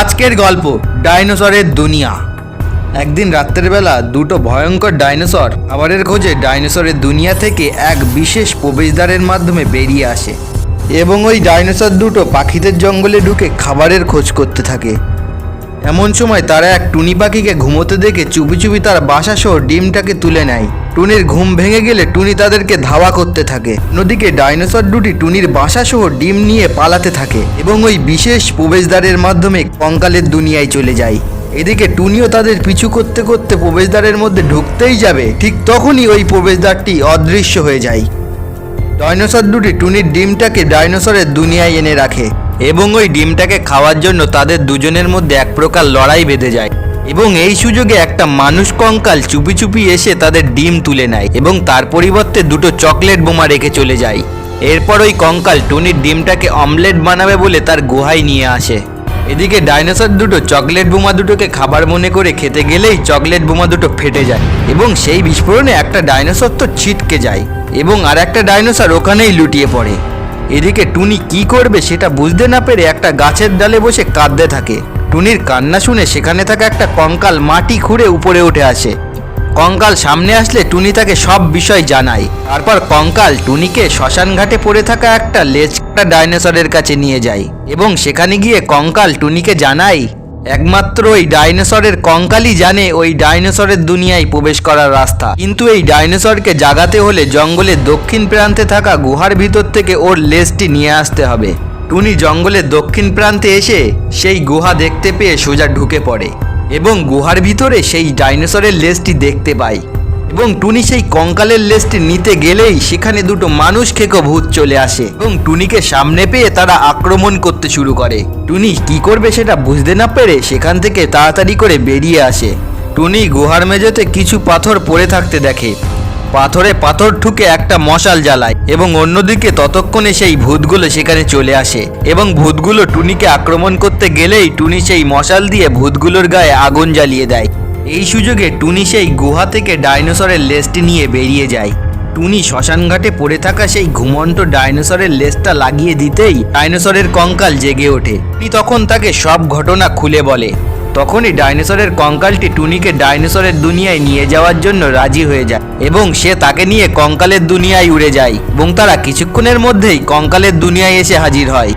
আজকের গল্প, ডাইনোসরের দুনিয়া। একদিন রাত্রের বেলা দুটো ভয়ঙ্কর ডাইনোসর খাবারের খোঁজে ডাইনোসরের দুনিয়া থেকে এক বিশেষ প্রবেশদ্বারের মাধ্যমে বেরিয়ে আসে এবং ওই ডাইনোসর দুটো পাখিদের জঙ্গলে ঢুকে খাবারের খোঁজ করতে থাকে। এমন সময় তারা এক টুনি পাখিকে ঘুমোতে দেখে চুপি চুপি তার বাসা সহ ডিমটাকে তুলে নেয়। টুনির ঘুম ভেঙে গেলে টুনি তাদেরকে ধাওয়া করতে থাকে। নদীকে ডাইনোসর দুটি টুনির বাসা সহ ডিম নিয়ে পালাতে থাকে এবং ওই বিশেষ প্রবেশদ্বারের মাধ্যমে কঙ্কালের দুনিয়ায় চলে যায়। এদিকে টুনিও তাদের পিছু করতে করতে প্রবেশদ্বারের মধ্যে ঢুকতেই যাবে। ঠিক তখনই ওই প্রবেশদ্বারটি অদৃশ্য হয়ে যায়। ডাইনোসর দুটি টুনির ডিমটাকে ডাইনোসরের দুনিয়ায় এনে রাখে। এবং ওই ডিমটাকে খাওয়ার জন্য তাদের দুজনের মধ্যে এক প্রকার লড়াই বেঁধে যায়। এবং এই সুযোগে একটা মানুষ কঙ্কাল চুপি চুপি এসে তাদের ডিম তুলে নেয় এবং তার পরিবর্তে দুটো চকলেট বোমা রেখে চলে যায়। এরপর ওই কঙ্কাল টুনির ডিমটাকে অমলেট বানাবে বলে তার গুহায় নিয়ে আসে। এদিকে ডাইনোসর দুটো চকলেট বোমা দুটোকে খাবার মনে করে খেতে গেলেই চকলেট বোমা দুটো ফেটে যায় এবং সেই বিস্ফোরণে একটা ডাইনোসর তো ছিটকে যায় এবং আর একটা ডাইনোসর ওখানেই লুটিয়ে পড়ে। এদিকে টুনি কি করবে সেটা বুঝতে না পেরে একটা গাছের ডালে বসে কাঁদতে থাকে। টুনির কান্না শুনে সেখানে থাকা একটা কঙ্কাল মাটি খুঁড়ে উপরে উঠে আসে। কঙ্কাল সামনে আসলে টুনি তাকে সব বিষয় জানায়। তারপর কঙ্কাল টুনিকে শ্মশান ঘাটে পড়ে থাকা একটা লেজকাটা ডাইনোসরের কাছে নিয়ে যায় এবং সেখানে গিয়ে কঙ্কাল টুনিকে জানায় একমাত্র ওই ডাইনোসরের কঙ্কালই জানে ওই ডাইনোসরের দুনিয়ায় প্রবেশ করার রাস্তা। কিন্তু এই ডাইনোসরকে জাগাতে হলে জঙ্গলের দক্ষিণ প্রান্তে থাকা গুহার ভিতর থেকে ওর লেজটি নিয়ে আসতে হবে। টুনি জঙ্গলের দক্ষিণ প্রান্তে এসে সেই গুহা দেখতে পেয়ে সোজা ঢুকে পড়ে এবং গুহার ভিতরে সেই ডাইনোসরের লেজটি দেখতে পায়। এবং টুনি সেই কঙ্কালের লেজটি নিতে গেলেই সেখানে দুটো মানুষ খেকো ভূত চলে আসে এবং টুনিকে সামনে পেয়ে তারা আক্রমণ করতে শুরু করে। টুনি কি করবে সেটা বুঝতে না পেরে সেখান থেকে তাড়াতাড়ি করে বেরিয়ে আসে। টুনি গুহার মেঝেতে কিছু পাথর পড়ে থাকতে দেখে। পাথরে পাথর ঠুকে একটা মশাল জ্বালায় এবং অন্যদিকে ততক্ষণে সেই ভূতগুলো সেখানে চলে আসে এবং ভূতগুলো টুনিকে আক্রমণ করতে গেলেই টুনি সেই মশাল দিয়ে ভূতগুলোর গায়ে আগুন জ্বালিয়ে দেয়। এই সুযোগে টুনি সেই গুহা থেকে ডাইনোসরের লেজটি নিয়ে বেরিয়ে যায়। টুনি শ্মশানঘাটে পড়ে থাকা সেই ঘুমন্ত ডাইনোসরের লেজটা লাগিয়ে দিতেই ডাইনোসরের কঙ্কাল জেগে ওঠে। টুনি তখন তাকে সব ঘটনা খুলে বলে। তখনই ডাইনোসরের কঙ্কালটি টুনিকে ডাইনোসরের দুনিয়ায় নিয়ে যাওয়ার জন্য রাজি হয়ে যায় এবং সে তাকে নিয়ে কঙ্কালের দুনিয়ায় উড়ে যায় এবং তারা কিছুক্ষণের মধ্যেই কঙ্কালের দুনিয়ায় এসে হাজির হয়।